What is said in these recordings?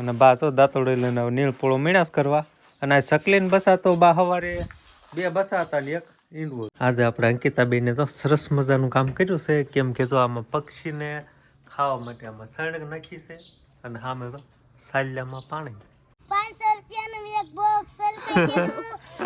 અને બા તો દાંતોડે લઈને નીળ પોળો મીણાસ કરવા. અને આ સકલીન બસા તો બા હવારે બે બસા હતા ને એક ઈંડવું. આજે આપણે અંકિતાબેને તો સરસ મજાનું કામ કર્યું છે. કેમ કે જો આમાં પક્ષીને ખાવા માટે આમાં સળગ નાખી છે અને સામે તો સાલ્યામાં પાણી. પાંચસો રૂપિયાનું એક બોક્સ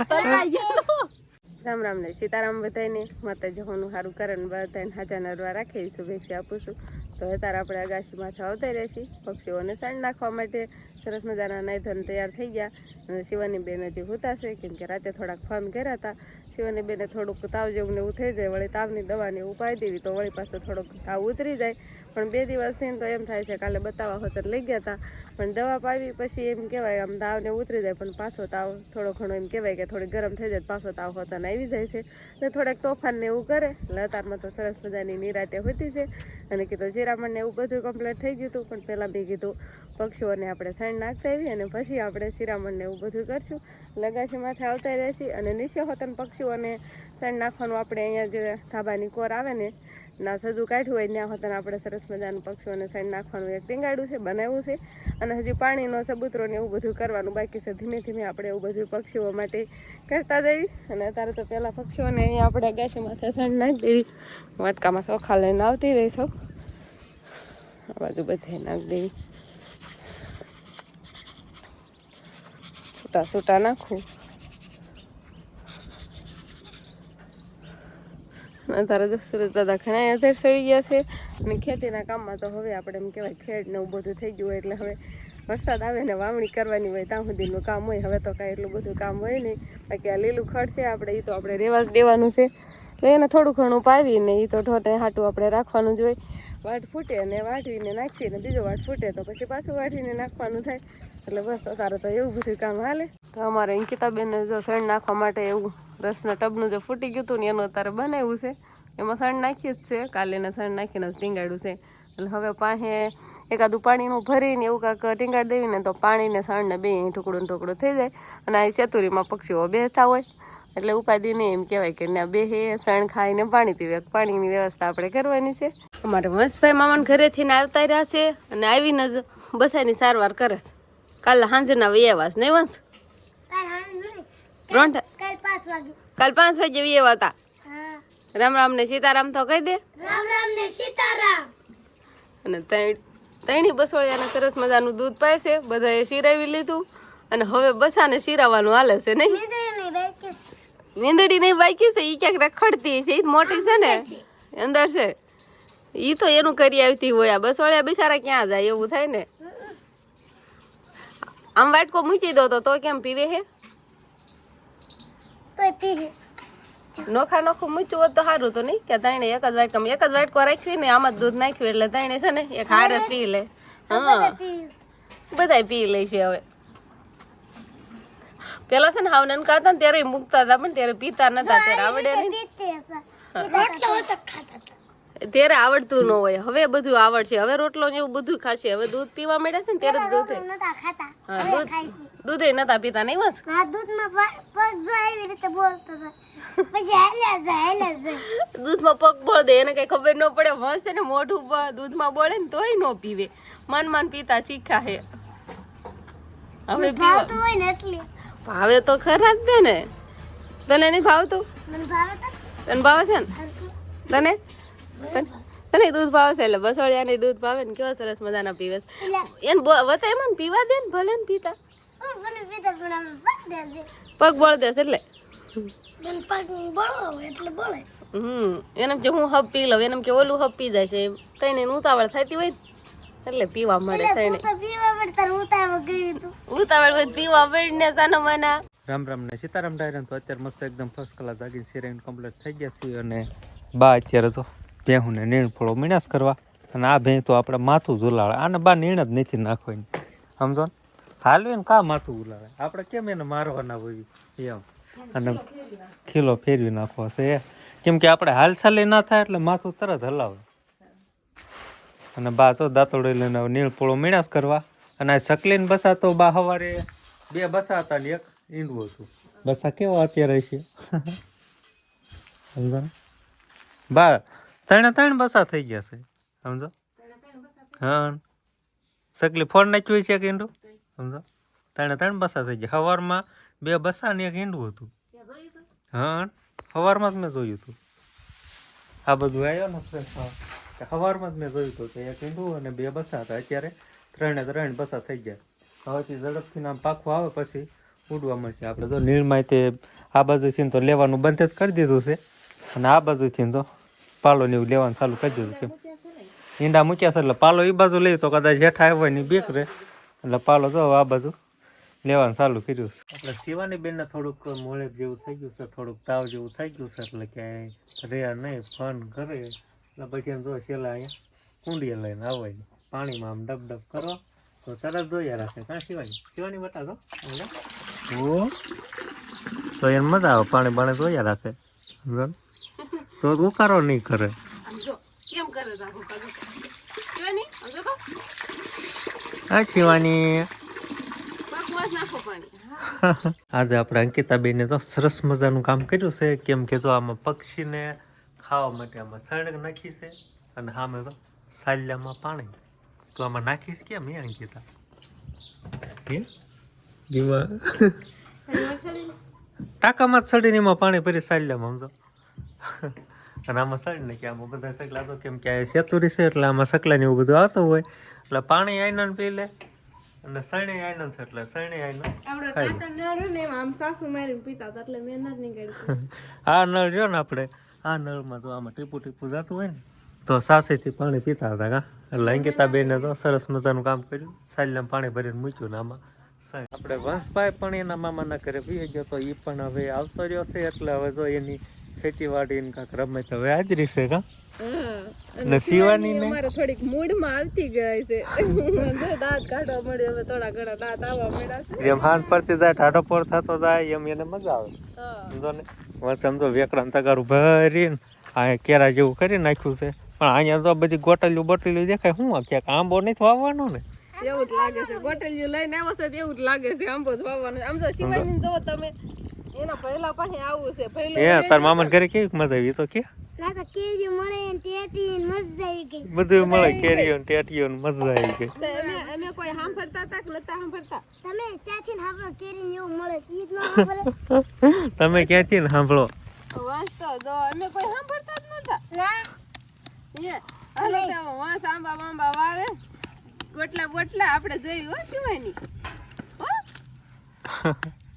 સલકાઈ ગયું રામ રામ ને સીતારામ બધાને માતાજી હોનું સારું કરે ને બધાને હાજા નરવા રાખે શુભેચ્છા આપું છું તો અત્યારે આપણે અગાશીમાંથી આવતા રહેશી પક્ષીઓને સાંજ નાખવા માટે સરસ મજાના નાયધન તૈયાર થઈ ગયા. અને શિવાની બેન હજી હુતાશે કેમ કે રાતે થોડાક ફોન કર્યા હતા. શિવાની બેને થોડુંક તાવ જેવું ને એવું થઈ જાય, વળી તાવની દવાની ઉપાય દેવી, તો વળી પાછો થોડોક તાવ ઉતરી જાય. પણ બે દિવસથી તો એમ થાય છે કાલે બતાવવા હોતર લઈ ગયા હતા પણ દવા પાવી પછી એમ કહેવાય આમ તાવને ઉતરી જાય, પણ પાછો તાવ થોડો ઘણો એમ કહેવાય કે થોડી ગરમ થઈ જાય પાછો તાવ હોતાને આવી જાય છે. ને થોડાક તોફાનને એવું કરે, એટલે અત્યારમાં તો સરસ મજાની નિરાતે હોતી છે. અને કીધું શિરામણને એવું બધું કમ્પ્લીટ થઈ ગયું હતું, પણ પહેલાં બી કીધું પક્ષીઓને આપણે સાઈડ નાખતા આવી અને પછી આપણે શિરામણને એવું બધું કરશું. લગાશી માથે આવતા રહેશી અને નીચે હોતન પક્ષીઓને સાઈડ નાખવાનું આપણે અહીંયા જે ધાબાની કોર આવે ને ના, સજુ કાઢ્યું હોય ત્યાં હોતાને આપણે સરસ મજાનું પક્ષીઓને સાઈડ નાખવાનું એક ટીંગાડું છે, બનાવ્યું છે. અને હજી પાણીનો સબૂતરો એવું બધું કરવાનું બાકી છે. ધીમે ધીમે આપણે એવું બધું પક્ષીઓ માટે કરતા જઈ અને અત્યારે તો પહેલાં પક્ષીઓને અહીંયા આપણે ગાછી માથે સાંજ નાખી દેવી. વાટકામાં ચોખા લઈને આવતી રહી સૌ. આ બાજુ બધે નાખી દેવી. છૂટા છૂટા નાખું. અત્યારે તો સુરત દાદા ઘણા અત્યારે સડી ગયા છે. અને ખેતીના કામમાં તો હવે આપણે એમ કહેવાય ખેડ ને એવું બધું થઈ ગયું હોય એટલે હવે વરસાદ આવે ને વાવણી કરવાની હોય ત્યાં સુધીનું કામ હોય. હવે તો કાંઈ એટલું બધું કામ હોય નહીં. બાકી આ લીલું ખડ છે આપણે એ તો આપણે રેવા જ દેવાનું છે. એટલે એને થોડું ઘણું પાવીને એ તો ઢોટે હાટું આપણે રાખવાનું જ હોય. વાટ ફૂટે અને વાટવીને નાખીએ ને બીજો વાટ ફૂટે તો પછી પાછું વાટીને નાખવાનું થાય. એટલે બસ, અત્યારે તો એવું બધું કામ હાલે. તો અમારે અંકિતાબેનને જો સણ નાખવા માટે એવું રસના ટબનું જે ફૂટી ગયું હતું ને એનું અત્યારે બનાવ્યું છે. એમાં સણ નાખી જ છે. કાલે એને સણ નાખીને જ ટીંગાડ્યું છે. એટલે હવે પાસે એકાદું પાણીનું ભરીને એવું કાંક ટીંગાડી દેવીને તો પાણીને સણને બે ટુકડો ટુકડો થઈ જાય. અને આ ચતુરીમાં પક્ષીઓ બેસતા હોય. એટલે ઉપાધિ નહીં એમ કહેવાય કે ના બે સણ ખાઈને પાણી પીવે. પાણીની વ્યવસ્થા આપણે કરવાની છે. અમારે વંશભાઈ મામાને ઘરેથી ને આવતા રહ્યા છે અને આવીને જ બસાની સારવાર કરે છે. કાલે સાંજના વૈયાવાસ નહીં વંશ રોંઢા કાલ પાંચ વાગે વૈયાવા હતા રામ રામ ને સીતારામ તો કહી દે. રામ રામ ને સીતારામ. અને ત્રણ ત્રણેય બસોળિયાને સરસ મજાનું દૂધ પાય છે બધાએ શીરાવી લીધું. અને હવે બસાને શીરાવાનું હાલે છે નહીં? બેકીસ. નહીં બાકી છે. એ ક્યાંક રખડતી છે એ મોટી છે ને? અંદર છે. એ તો એનું કરી આવતી હોય આ બસોળિયા બિચારા ક્યાં જાય એવું થાય ને? આમ વાટકો મૂકી દો તો તો કેમ પીવે હે. નોખા નોખું મૂચ્યું હોત તો સારું તો નહીં? કે તાણે એક જ વાટકામાં એક જ વાટકો રાખવી ને આમાં દૂધ નાખ્યું એટલે તાણે છે ને એક હારે પી લે. હા. બધા બધાય પી લે છે હવે. પેલા છે ને હાવ નનકા હતા ને ત્યારે મૂકતા હતા પણ ત્યારે પીતા નતા ત્યારે આવડે નહીં. ત્યારે આવડતું ન હોય. હવે બધું આવડશે. હવે રોટલો ને એવું બધું ખાશે. હવે દૂધ પીવા મળે છે ને ત્યારે દૂધ હા દૂધ નતા પીતા નહીં બસ દૂધમાં પગ જો રીતે બોલતો. દૂધમાં બોળ દે. એને કઈ ખબર ન પડે. વંશ ને મોઢું દૂધમાં બોળે ને તોય ન પીવે. મન મન પીતા શીખા હે. હવે પીવા. ભાવે તો ખરા જ ને. તને નહીં ભાવતું. તને ભાવે છે ને? તને? તને- દૂધ ભાવે છે? એટલે બસોળિયાને દૂધ ભાવે ને કેવા સરસ મજાના પીવે છે? એને વતા એમાં પીવા દે ને ભલે ને પીતા. પગ બળ દે. પગ બોળ દેશે એટલે. હમ એને કે હું હબ પી લઉં એને કે ઓલું હબ પી જાય છે તઈને ઉતાવળ થતી હોય એટલે પીવા મળે તઈને ઉતાવળ હોય પીવા પીવા ને સાનો મના રામ રામ ને સીતારામ ડાયરન તો અત્યારે મસ્ત એકદમ ફર્સ્ટ ક્લાસ જાગીને સિરેન કમ્પ્લીટ થઈ ગયા છે અને બા અત્યારે તો ભેહું ને નીણ ફોળો મીણાસ કરવા અને આ ભેં તો આપણે માથું ઝુલાડે આને બા નીણ જ નથી નાખવાની. સમજો ને? હાલવીને કા માથું ઉલાડે આપણે કેમ એને મારવાના હોય? એમ. અને ખીલો ફેરવી નાખવો છે કેમ કે આપણે હાલચાલી ના થાય એટલે માથું તરત હલાવે. અને બા તો દાંતોડી લઈને નીળ પોળો મીણાસ કરવા. અને આ સકલીન બસા તો બા સવારે બે બસા હતા ને એક ઈંડવો હતું. બસા કેવો અત્યારે છે? સમજો ને? બા ત્રણે ત્રણ બસા થઈ ગયા છે. સમજો? હા. સકલી ફોન નાખ્યું છે કે ઈંડું સમજો? ત્રણે ત્રણ બસા થઈ ગયા. સવારમાં બે બસા ને એક ઈંડું હતું. હા. સવારમાં જ મેં જોયું હતું. આ બધું આવ્યો ને ફ્રેશ. સવારમાં જ મેં જોયું હતું કે એક ઈંડું અને બે બસા હતા. અત્યારે ત્રણે ત્રણ બસા થઈ ગયા. હવેથી ઝડપથી નામ પાકું આવે પછી ઉડવા મળશે. આપણે તો નીળમાં તે આ બાજુથી તો લેવાનું બંધ જ કરી દીધું છે. અને આ બાજુથી તો પાલો ને એવું લેવાનું ચાલુ કરી દીધું કેમ ઈંડા મૂક્યા છે એટલે પાલો એ બાજુ લઈ તો કદાચ હેઠા આવ્યો ને બેક રહે. એટલે પાલો તો આ બાજુ લેવાનું ચાલુ કર્યું છે. એટલે શિવાની બેનને થોડુંક મોળે જેવું થઈ ગયું છે થોડુંક તાવ જેવું થઈ ગયું છે એટલે ક્યાંય રહ્યા નહીં ફોન કરે. એટલે પછી એમ જો છેલ્લા અહીંયા કુંડીએ લઈને આવે પાણીમાં આમ ડબ ડબ કરો તો તરત ધોયા રાખે. કાં શિવાની? શિવાની બતા દો તો એને મજા આવે પાણી પાણી જોયા રાખે. સમજો ને? તો ઉકારો નહીં કરે. તો? હા શિવાની. આજે આપણે અંકિતાબેને તો સરસ મજાનું કામ કર્યું છે. કેમ કે જો આમાં પક્ષીને ખાવા માટે આમાં સળગ નાખી છે અને સામે તો સાલ્યામાં પાણી. તો આમાં નાખીશ કેમ એ અંકિતા? હે? ટાંકામાં જ સડીને એમાં પાણી ભરી સાલ્યામાં સમજો? અને આમાં ને કે આમાં બધા સકલા તો કેમ કે આ સેતુરી છે એટલે આમાં સકલા ને એવું બધું આવતું હોય. એટલે પાણી આઈનન પી લે. અને સણે આઈનન છે એટલે સણે આઈનન આ નળ જો ને આપણે આ નળમાં તો આમાં ટીપુ ટીપુ જતું હોય ને તો સાસેથી પાણી પીતા હતા કા. એટલે અંકિતાબેને તો સરસ મજાનું કામ કર્યું. સાલ્યામાં પાણી ભરીને મૂક્યું ને આમાં. આપણે વંશભાઈ પણ એના મામાના ઘરે પી ગયો તો એ પણ હવે આવતો રહ્યો છે એટલે હવે જો એની ખેતીવાડી ને કાંક રમે તો હવે હાજરી છે કા? ને શિવાની ને? અમારે થોડીક મૂડમાં આવતી ગઈ છે. દાંત કાઢવા મળ્યો હવે થોડા ઘણા દાંત આવવા મળ્યા છે. જેમ હાથ પડતી જાય ટાઢો પોર થતો જાય એમ એને મજા આવે. સમજો ને? વસ તગારું ભરીને આ કેરા જેવું કરી નાખ્યું છે. પણ અહીંયા તો બધી ગોટલીઓ બોટલીઓ દેખાય શું ક્યાંક આંબો નથી વાવવાનો ને? એવું જ લાગે છે. ગોટલીઓ લઈને આવ્યો છે એવું જ લાગે છે આંબો જ વાવવાનો આમ તો જો તમે એના પહેલા પણ આવું છે. પહેલો એ તાર મામાને ઘરે કેવી મજા આવી તો કે? ના તો કેરી મળે ને મજા આવી ગઈ. બધું મળે કેરીઓ ને ટેટીઓ ને મજા આવી ગઈ. અમે અમે કોઈ સાંભળતા હતા કે નતા સાંભળતા? તમે ક્યાંથી ને આપણે કેરી ને એવું મળે ઈ જ ન ખબર તમે ક્યાંથી ને સાંભળો? વાંચતો તો અમે કોઈ સાંભળતા જ નતા. ના. એ હાલો તો વાંસ આંબા બાંબા વાવે. ગોટલા બોટલા આપણે જોયું હો શિવાની. હો?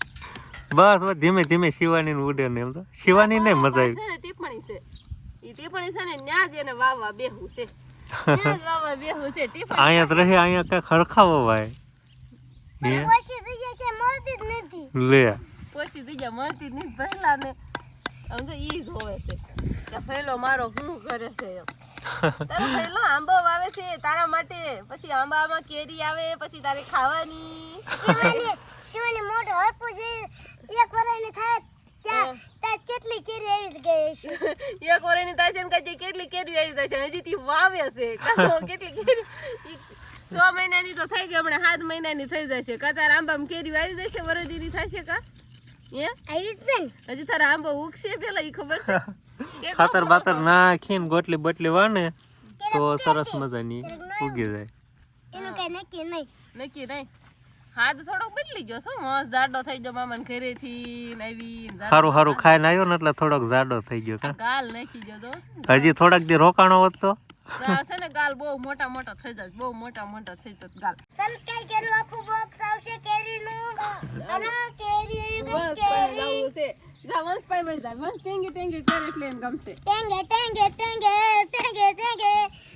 બસ ધીમે ધીમે શિવાની ને ઉડે ને એમ તો. શિવાની ને મજા આવી. છે ને ટીપણી છે. ઈ ટીપણી છે ને ન્યા જ એને વાવવા બેહું છે. ન્યા જ વાવવા બેહું છે ટીપણી અહીંયા તો રહે અહીંયા કઈ ખરખાવો ભાઈ હે? જગ્યા કે મળતી જ નથી. લે. પોસી જગ્યા મળતી જ નહીં પહેલા ને સમજો તો ઈ જ હોવે છે. કે ફેલો મારો શું કરે છે એમ. તારો પહેલો આંબો વાવે છે તારા માટે. પછી આંબામાં કેરી આવે પછી તારે ખાવાની. શિવાની શિવાની મોટો હરપો જે એક વરાઈને થાય ત્યાં ત્યાં કેટલી કેરી આવી ગઈ છે એક વરેની તાશે ને કઈ કેટલી કેરી આવી જશે હજી તી વાવે છે. કેટલી કેરી છ મહિનાની તો થઈ ગઈ હમણાં સાત મહિનાની થઈ જશે કા તારા આંબામાં કેરી આવી જશે વરદીની થશે કા? હે? આવી જ છે ને? હજી તારા આંબો ઉગશે પેલા ઈ ખબર છે? ખાતર બાતર? નાખીને ગોટલી બોટલી વાને તો સરસ મજાની ઉગી જાય. એનું કઈ નક્કી નહીં. નક્કી નહીં? હાથ થોડોક બદલી ગયો શું મસ્ત જાડો થઈ ગયો મામાને ઘરેથી આવી સારું સારું ખાઈને આવ્યો ને એટલે થોડોક જાડો થઈ ગયો કાલ ગાલ નાખી ગયો હજી થોડાક દી રોકાણો હોત તો છે ને ગાલ બહુ મોટા મોટા થઈ જાય બહુ મોટા મોટા થઈ જાય ગાલ. સલકાઈ આખું બોક્સ આવશે કેરીનું? અને કેરી વંશ છે. જા વંશ પાસે વહી જા વંશ ટેંગી ટેંગી કરે એટલે એને ગમશે. ટેંગે ટેંગે ટેંગે ટેંગે ટેંગે.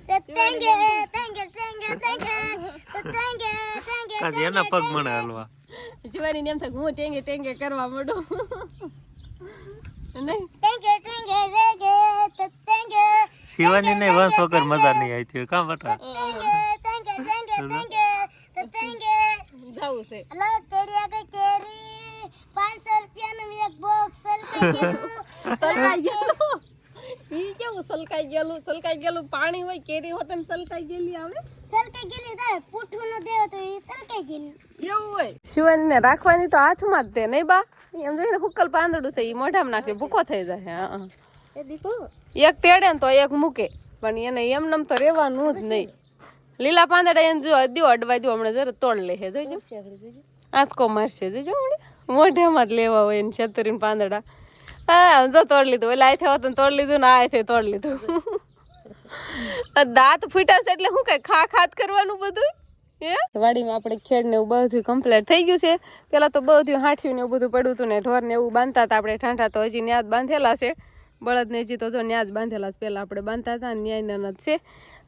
તે ટેંગે ટેંગે ટેંગે ટેંગે. ટેંગે ટેંગે એના પગ મને હલવા. જીવાની એમ થાય હું ટેંગે ટેંગે કરવા માંડું. નહીં? ટેંગે ટેંગે રેગે તે ટેંગે. શિવાની ને વંશ વગર મજા નહીં આવી કા બટા? આ ગઈ કેરી. એક બોક્સ સલકાઈ ગયું. ઈ કેવું સલકાઈ ગયેલું સલકાઈ ગયેલું પાણી હોય કેરી હોત ને સલકાઈ ગયેલી આવે? સલકાઈ ગયેલી થાય પૂઠું નો દેવો તો ઈ સલકાઈ ગયેલી. એવું હોય? શિવન ને રાખવાની તો હાથમાં જ દે નહીં બા? એમ જોઈને હુક્કલ પાંદડું છે ઈ મોઢામાં નાખે ભૂકો થઈ જાય હા એક તેડે ને તો એક મૂકે પણ એને એમ નમ તો રહેવાનું જ નહીં લીલા પાંદડા એને જો દ્યો અડવા દ્યો હમણાં જરા તોડ લે છે જોઈજો આંસકો મારશે જોઈજો હમણાં. મોઢામાં જ લેવા હોય એને છતરીને પાંદડા. હા જો તોડ લીધું ઓલા આથે હોતું તોડ લીધું ને આથે તોડ લીધું દાંત ફૂટાશે એટલે શું કઈ ખા ખાત કરવાનું બધું વાડીમાં આપણે ખેડ ને એવું બધું કમ્પ્લીટ થઈ ગયું છે પેલા તો બધું હાંઠ્યું ને એવું બધું પડ્યું હતું ને ઢોર ને એવું બાંધતા હતા આપણે ઠાંઠા તો હજી ન્યાજ બાંધેલા છે બળદ ને હજી તો જો ન્યાજ બાંધેલા છે પેલા આપણે બાંધતા હતા ન્યાય ન્યાયના છે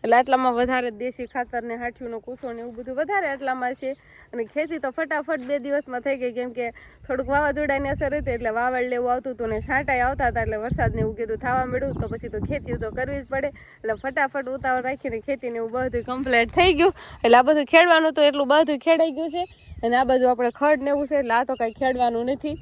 એટલે આટલામાં વધારે દેશી ખાતર ને હાંઠ્યું નો કૂસો ને એવું બધું વધારે આટલામાં છે. અને ખેતી તો ફટાફટ બે દિવસમાં થઈ ગઈ, કેમ કે થોડુંક વાવાઝોડાની અસર હતી એટલે વાવડ લેવું આવતું હતું ને છાંટાઈ આવતા હતા એટલે વરસાદને એવું કીધું થવા મળ્યું તો પછી તો ખેતી તો કરવી જ પડે. એટલે ફટાફટ ઉતાવળ રાખીને ખેતીને એવું બધું કમ્પ્લીટ થઈ ગયું. એટલે આ બધું ખેડવાનું તો એટલું બધું ખેડાઈ ગયું છે. અને આ બધું આપણે ખડ ને એવું છે, એટલે આ તો કાંઈ ખેડવાનું નથી.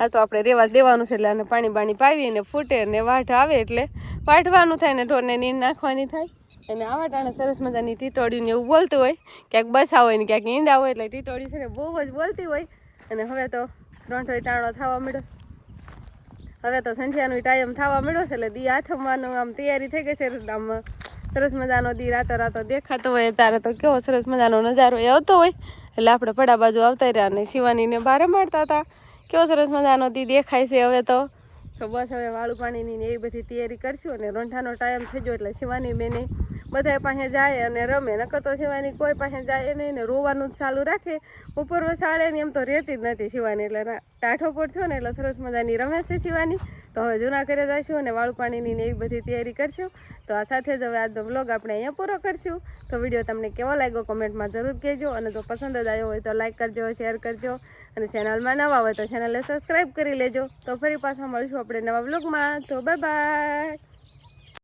આ તો આપણે રેવા દેવાનું છે, એટલે આને પાણી બાણી પાવીને ફૂટે ને વાઢ આવે એટલે વાઢવાનું થાય ને ઢોરને નીર નાખવાની થાય. અને આવા ટાણે સરસ મજાની ટીટોળીને એવું બોલતું હોય. ક્યાંક બસા હોય ને ક્યાંક ઈંડા હોય એટલે ટીટોડી છે ને બહુ જ બોલતી હોય. અને હવે તો રોંઠોય ટાણો થવા મળ્યો હવે તો સંધ્યાનો ટાઈમ થવા મળ્યો છે એટલે દી આથમવાનું આમ તૈયારી થઈ ગઈ છે. આમ સરસ મજાનો દી રાતો રાતો દેખાતો હોય. ત્યારે તો કેવો સરસ મજાનો નજારો એ આવતો હોય. એટલે આપણે પડા બાજુ આવતા રહ્યા અને શિવાનીને બહાર મારતા હતા. કેવો સરસ મજાનો દી દેખાય છે હવે તો. તો બસ હવે વાળું પાણીની ને એવી બધી તૈયારી કરશું અને રોંઠાનો ટાઈમ થઈ ગયો એટલે શિવાની બેને બધા પાસે જાય અને રમે. નકર તો શિવાની કોઈ પાસે જાય નહીં ને રોવાનું જ ચાલુ રાખે. ઉપર વસાડે ને એમ તો રહેતી જ નથી શિવાની. એટલે ટાઠો પર થયો ને એટલે સરસ મજાની રમે છે શિવાની. તો હવે જૂના ઘરે જઈશું અને વાળું પાણીની ને એવી બધી તૈયારી કરશું. તો આ સાથે જ હવે આજનો વ્લોગ આપણે અહીંયા પૂરો કરશું. તો વીડિયો તમને કેવો લાગ્યો કોમેન્ટમાં જરૂર કહેજો. અને જો પસંદ જ આવ્યો હોય તો લાઇક કરજો શેર કરજો. અને ચેનલમાં નવા હોય તો ચેનલને સબસ્ક્રાઈબ કરી લેજો. તો ફરી પાછા મળશું આપણે નવા બ્લોગમાં તો બાય બાય